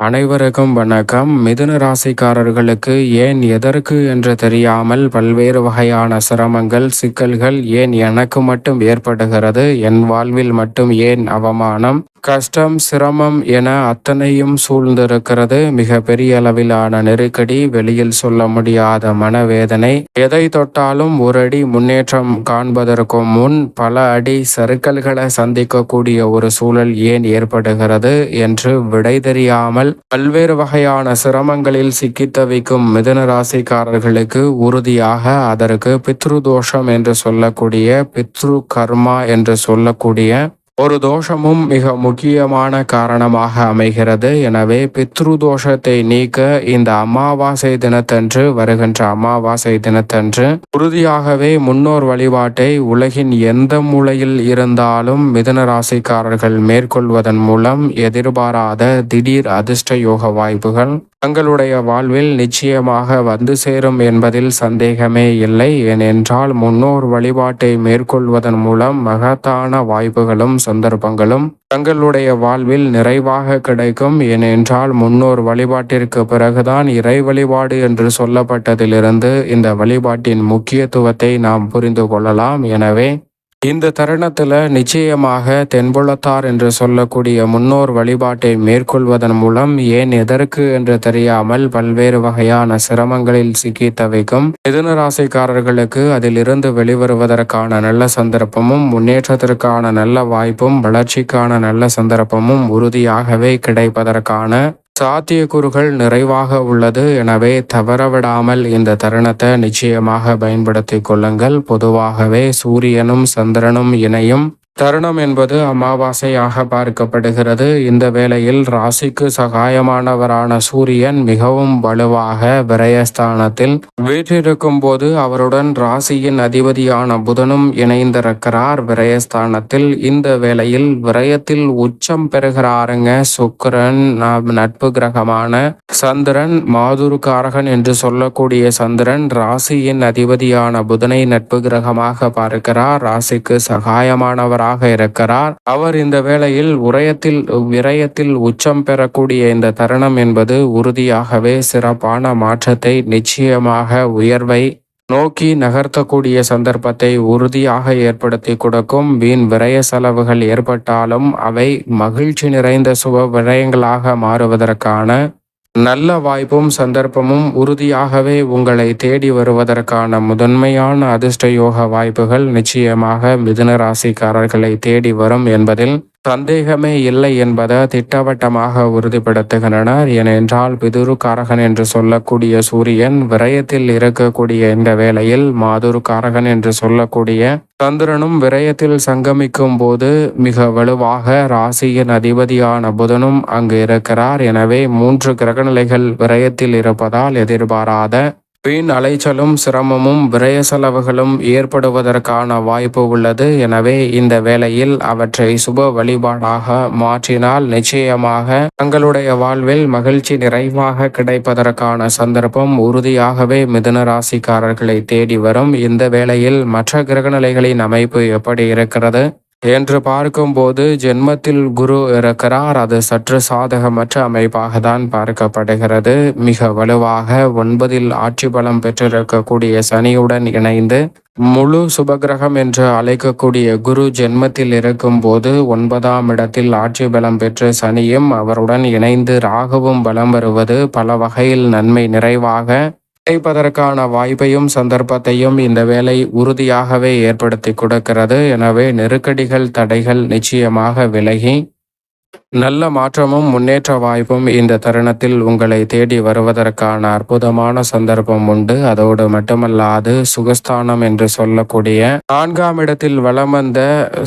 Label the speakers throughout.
Speaker 1: அனைவருக்கும் வணக்கம். மிதுன ராசிக்காரர்களுக்கு ஏன் எதற்கு என்று தெரியாமல் பல்வேறு வகையான சிரமங்கள் சிக்கல்கள் ஏன் எனக்கு மட்டும் ஏற்படுகிறது? என் வாழ்வில் மட்டும் ஏன் அவமானம்? கஷ்டம் சிரமம் என அத்தனையும் சூழ்ந்திருக்கிறது. மிக பெரிய அளவிலான நெருக்கடி வெளியில் சொல்ல முடியாத மனவேதனை. எதை தொட்டாலும் ஒரு அடி முன்னேற்றம் காண்பதற்கு முன் பல அடி சறுக்கல்களை சந்திக்கக்கூடிய ஒரு சூழல் ஏன் ஏற்படுகிறது என்று விடை தெரியாமல் பல்வேறு வகையான சிரமங்களில் சிக்கி தவிக்கும் மிதுன ராசிக்காரர்களுக்கு உறுதியாக அதற்கு பித்ரு தோஷம் என்று சொல்லக்கூடிய பித்ரு கர்மா என்று சொல்லக்கூடிய ஒரு தோஷமும் மிக முக்கியமான காரணமாக அமைகிறது. எனவே பித்ரு தோஷத்தை நீக்க இந்த அமாவாசை தினத்தன்று வருகின்ற அமாவாசை தினத்தன்று உறுதியாகவே முன்னோர் வழிபாட்டை உலகின் எந்த மூலையில் இருந்தாலும் மிதன ராசிக்காரர்கள் மேற்கொள்வதன் மூலம் எதிர்பாராத திடீர் அதிர்ஷ்ட யோக வாய்ப்புகள் தங்களுடைய வாழ்வில் நிச்சயமாக வந்து சேரும் என்பதில் சந்தேகமே இல்லை. ஏனென்றால் முன்னோர் வழிபாட்டை மேற்கொள்வதன் மூலம் மகத்தான வாய்ப்புகளும் சந்தர்ப்பங்களும் தங்களுடைய வாழ்வில் நிறைவாக கிடைக்கும். ஏனென்றால் முன்னோர் வழிபாட்டிற்கு பிறகுதான் இறை வழிபாடு என்று சொல்லப்பட்டதிலிருந்து இந்த வழிபாட்டின் முக்கியத்துவத்தை நாம் புரிந்து கொள்ளலாம். எனவே இந்த தருணத்தில் நிச்சயமாக தென்புலத்தார் என்று சொல்லக்கூடிய முன்னோர் வழிபாட்டை மேற்கொள்வதன் மூலம் ஏன் எதற்கு என்று தெரியாமல் பல்வேறு வகையான சிரமங்களில் சிக்கி தவிக்கும் மிதுன ராசிக்காரர்களுக்கு அதிலிருந்து வெளிவருவதற்கான நல்ல சந்தர்ப்பமும் முன்னேற்றத்திற்கான நல்ல வாய்ப்பும் வளர்ச்சிக்கான நல்ல சந்தர்ப்பமும் உறுதியாகவே கிடைப்பதற்கான சாத்தியக்கூறுகள் நிறைவாக உள்ளது. எனவே தவறவிடாமல் இந்த தருணத்தை நிச்சயமாக பயன்படுத்தி கொள்ளுங்கள். பொதுவாகவே சூரியனும் சந்திரனும் இணையும் தருணம் என்பது அமாவாசையாக பார்க்கப்படுகிறது. இந்த வேளையில் ராசிக்கு சகாயமானவரான சூரியன் மிகவும் வலுவாக விரயஸ்தானத்தில் வீற்றிருக்கும் போது அவருடன் ராசியின் அதிபதியான புதனும் இணைந்திருக்கிறார். விரயஸ்தானத்தில் இந்த வேளையில் விரயத்தில் உச்சம் பெறுகிறாருங்க. சுக்கரன் நட்பு கிரகமான சந்திரன் மாதுருக்காரகன் என்று சொல்லக்கூடிய சந்திரன் ராசியின் அதிபதியான புதனை நட்பு கிரகமாக பார்க்கிறார். ராசிக்கு சகாயமானவராக ஆக இருக்கிறார். அவர் இந்த வேளையில் உரையத்தில் விரயத்தில் உச்சம் பெறக்கூடிய இந்த தருணம் என்பது உறுதியாகவே சிறப்பான மாற்றத்தை நிச்சயமாக உயர்வை நோக்கி நகர்த்தக்கூடிய சந்தர்ப்பத்தை உறுதியாக ஏற்படுத்தி கொடுக்கும். வீண் விரய செலவுகள் ஏற்பட்டாலும் அவை மகிழ்ச்சி நிறைந்த சுப விரயங்களாக மாறுவதற்கான நல்ல வாய்ப்பும் சந்தர்ப்பமும் உறுதியாகவே உங்களை தேடி வருவதற்கான முதன்மையான அதிர்ஷ்ட யோக வாய்ப்புகள் நிச்சயமாக மிதுன ராசிக்காரர்களை தேடி வரும் என்பதில் சந்தேகமே இல்லை என்பதை திட்டவட்டமாக உறுதிப்படுத்துகின்றனர். ஏனென்றால் பிதுருக்காரகன் என்று சொல்லக்கூடிய சூரியன் விரயத்தில் இருக்கக்கூடிய இந்த வேளையில் மாதுருக்காரகன் என்று சொல்லக்கூடிய சந்திரனும் விரயத்தில் சங்கமிக்கும் போது மிக வலுவாக ராசியின் அதிபதியான புதனும் அங்கு இருக்கிறார். எனவே மூன்று கிரகநிலைகள் விரயத்தில் இருப்பதால் எதிர்பாராத வீண் அலைச்சலும் சிரமமும் விரய செலவுகளும் ஏற்படுவதற்கான வாய்ப்பு உள்ளது. எனவே இந்த வேளையில் அவற்றை சுப வழிபாடாக மாற்றினால் நிச்சயமாக தங்களுடைய வாழ்வில் மகிழ்ச்சி நிறைவாக கிடைப்பதற்கான சந்தர்ப்பம் உறுதியாகவே மிதுன ராசிக்காரர்களை தேடி வரும். இந்த வேளையில் மற்ற கிரகநிலைகளின் அமைப்பு எப்படி இருக்கிறது? என்று பார்க்கும்போது ஜென்மத்தில் குரு இருக்கிறார் அது சற்று சாதகமற்ற அமைப்பாக தான் பார்க்கப்படுகிறது. மிக வலுவாக ஒன்பதில் ஆட்சி பலம் பெற்றிருக்கக்கூடிய சனியுடன் இணைந்து முழு சுபகிரகம் என்று அழைக்கக்கூடிய குரு ஜென்மத்தில் இருக்கும் போது ஒன்பதாம் இடத்தில் ஆட்சி பலம் பெற்ற சனியும் அவருடன் இணைந்து ராகுவும் பலம் வருவது பல வகையில் நன்மை நிறைவாக கிடைப்பதற்கான வாய்ப்பையும் சந்தர்ப்பத்தையும் இந்த வேலை உறுதியாகவே ஏற்படுத்தி கொடுக்கிறது. எனவே நெருக்கடிகள் தடைகள் நிச்சயமாக விலகி நல்ல மாற்றமும் முன்னேற்ற வாய்ப்பும் இந்த தருணத்தில் உங்களை தேடி வருவதற்கான அற்புதமான சந்தர்ப்பம் உண்டு. அதோடு மட்டுமல்லாது சுகஸ்தானம் என்று சொல்லக்கூடிய நான்காம் இடத்தில் வளம் வந்த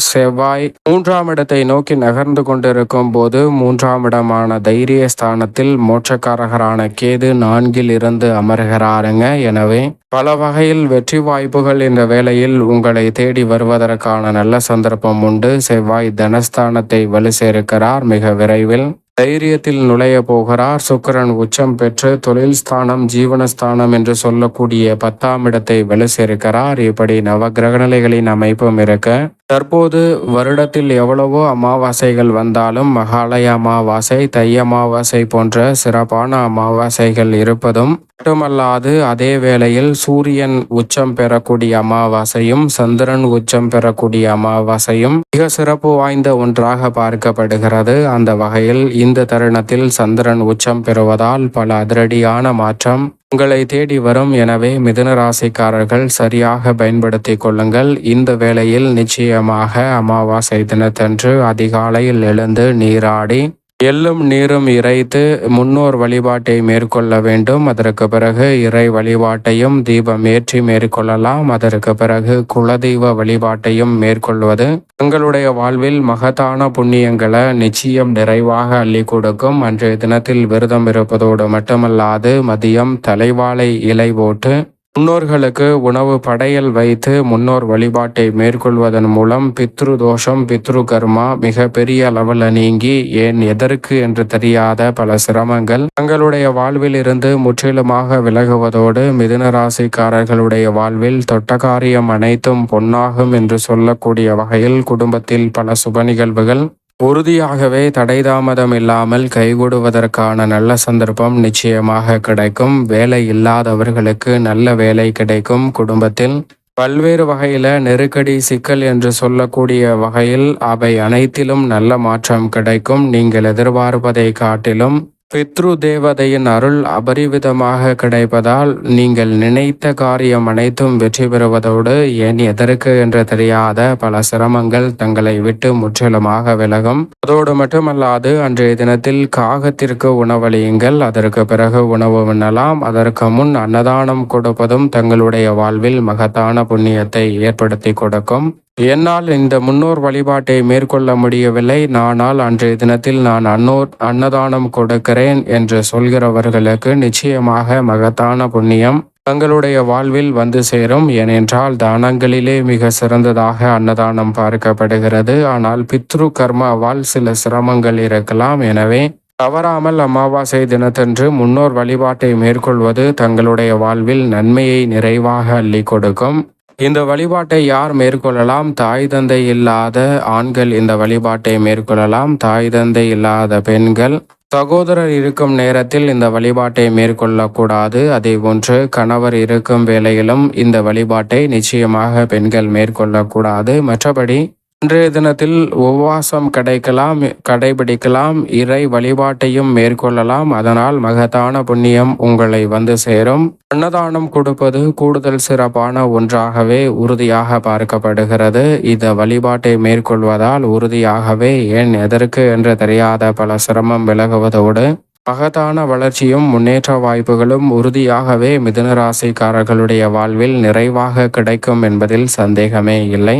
Speaker 1: செவ்வாய் மூன்றாம் இடத்தை நோக்கி நகர்ந்து கொண்டிருக்கும் போது மூன்றாம் இடமான தைரிய ஸ்தானத்தில் மோட்சக்காரகரான கேது நான்கில் இருந்து அமர்கிறாருங்க. எனவே பல வகையில் வெற்றி வாய்ப்புகள் இந்த வேளையில் உங்களை தேடி வருவதற்கான நல்ல சந்தர்ப்பம் உண்டு. செவ்வாய் தனஸ்தானத்தை வலு சேர்க்கிறார் மிக விரைவில். தைரியத்தில் நுழைய போகிறார். சுக்கிரன் உச்சம் பெற்று தொழில் ஸ்தானம் ஜீவனஸ்தானம் என்று சொல்லக்கூடிய பத்தாம் இடத்தை வலு இப்படி நவ கிரகநிலைகளின் அமைப்பும் இருக்க. தற்போது வருடத்தில் எவ்வளவோ அமாவாசைகள் வந்தாலும் மகாலய அமாவாசை தை அமாவாசை போன்ற சிறப்பான அமாவாசைகள் இருப்பதும் மட்டுமல்லாது அதே வேளையில் சூரியன் உச்சம் பெறக்கூடிய அமாவாசையும் சந்திரன் உச்சம் பெறக்கூடிய அமாவாசையும் மிக சிறப்பு வாய்ந்த ஒன்றாக பார்க்கப்படுகிறது. அந்த வகையில் இந்த தருணத்தில் சந்திரன் உச்சம் பெறுவதால் பல அதிரடியான மாற்றம் உங்களை தேடி வரும். எனவே மிதுன ராசிக்காரர்கள் சரியாக பயன்படுத்தி கொள்ளுங்கள். இந்த வேளையில் நிச்சயமாக அமாவாசை தினத்தன்று அதிகாலையில் எழுந்து நீராடி எள்ளும் நீரும் இறைத்து முன்னோர் வழிபாட்டை மேற்கொள்ள வேண்டும். அதற்கு பிறகு இறை வழிபாட்டையும் தீபம் ஏற்றி மேற்கொள்ளலாம். அதற்கு பிறகு குலதெய்வ வழிபாட்டையும் மேற்கொள்வது. தங்களுடைய வாழ்வில் மகத்தான புண்ணியங்களை நிச்சயம் நிறைவாக அள்ளி கொடுக்கும். அன்றைய தினத்தில் விரதம் இருப்பதோடு மட்டுமல்லாது மதியம் தலைவாழை இலை போட்டு முன்னோர்களுக்கு உணவு படையல் வைத்து முன்னோர் வழிபாட்டை மேற்கொள்வதன் மூலம் பித்ரு தோஷம் பித்ரு கர்மா மிக பெரிய அளவில் நீங்கி ஏன் எதற்கு என்று தெரியாத பல சிரமங்கள். தங்களுடைய வாழ்வில் இருந்து முற்றிலுமாக விலகுவதோடு மிதுன ராசிக்காரர்களுடைய வாழ்வில் தொட்ட காரியம் அனைத்தும் பொன்னாகும் என்று சொல்லக்கூடிய வகையில் குடும்பத்தில் பல சுப நிகழ்வுகள். உறுதியாகவே தடைதாமதம் இல்லாமல் கைகூடுவதற்கான நல்ல சந்தர்ப்பம் நிச்சயமாக கிடைக்கும். வேலை இல்லாதவர்களுக்கு நல்ல வேலை கிடைக்கும். குடும்பத்தில் பல்வேறு வகையில நெருக்கடி சிக்கல் என்று சொல்லக்கூடிய வகையில் அவை அனைத்திலும் நல்ல மாற்றம் கிடைக்கும். நீங்கள் எதிர்பார்ப்பதை காட்டிலும் பித்ரு தேவதையின் அருள் அபரிவிதமாக கிடைப்பதால் நீங்கள் நினைத்த காரியம் அனைத்தும் வெற்றி பெறுவதோடு ஏன் எதற்கு என்று தெரியாத பல சிரமங்கள் தங்களை விட்டு முற்றிலுமாக விலகும். அதோடு மட்டுமல்லாது அன்றைய தினத்தில் காகத்திற்கு உணவளியுங்கள். அதற்கு பிறகு உணவு உண்ணலாம் அதற்கு முன் அன்னதானம் கொடுப்பதும் தங்களுடைய வாழ்வில் மகத்தான புண்ணியத்தை ஏற்படுத்தி கொடுக்கும். என்னால் இந்த முன்னோர் வழிபாட்டை மேற்கொள்ள முடியவில்லை. நானால் அன்றைய தினத்தில் நான் அன்னோர் அன்னதானம் கொடுக்கிறேன் என்று சொல்கிறவர்களுக்கு நிச்சயமாக மகத்தான புண்ணியம். தங்களுடைய வாழ்வில் வந்து சேரும். ஏனென்றால் தானங்களிலே மிக சிறந்ததாக அன்னதானம் பார்க்கப்படுகிறது. ஆனால் பித்ரு கர்மாவால் சில சிரமங்கள் இருக்கலாம். எனவே தவறாமல் அமாவாசை தினத்தன்று முன்னோர் வழிபாட்டை மேற்கொள்வது தங்களுடைய வாழ்வில் நன்மையை நிறைவாக அள்ளி கொடுக்கும். இந்த வழிபாட்டை யார் மேற்கொள்ளலாம்? தாய் தந்தை இல்லாத ஆண்கள் இந்த வழிபாட்டை மேற்கொள்ளலாம். தாய் தந்தை இல்லாத பெண்கள். சகோதரர் இருக்கும் நேரத்தில் இந்த வழிபாட்டை மேற்கொள்ளக்கூடாது. அதே போன்று கணவர் இருக்கும் வேளையிலும் இந்த வழிபாட்டை நிச்சயமாக பெண்கள் மேற்கொள்ளக்கூடாது. மற்றபடி இன்றைய தினத்தில் உபவாசம் கிடைக்கலாம் கடைபிடிக்கலாம் இறை வழிபாட்டையும் மேற்கொள்ளலாம். அதனால் மகத்தான புண்ணியம் உங்களை வந்து சேரும். அன்னதானம் கொடுப்பது கூடுதல் சிறப்பான ஒன்றாகவே உறுதியாக பார்க்கப்படுகிறது. இந்த வழிபாட்டை மேற்கொள்வதால் உறுதியாகவே ஏன் எதற்கு என்று தெரியாத பல சிரமம் விலகுவதோடு மகத்தான வளர்ச்சியும் முன்னேற்ற வாய்ப்புகளும் உறுதியாகவே மிதுன ராசிக்காரர்களுடைய வாழ்வில் நிறைவாக கிடைக்கும் என்பதில் சந்தேகமே இல்லை.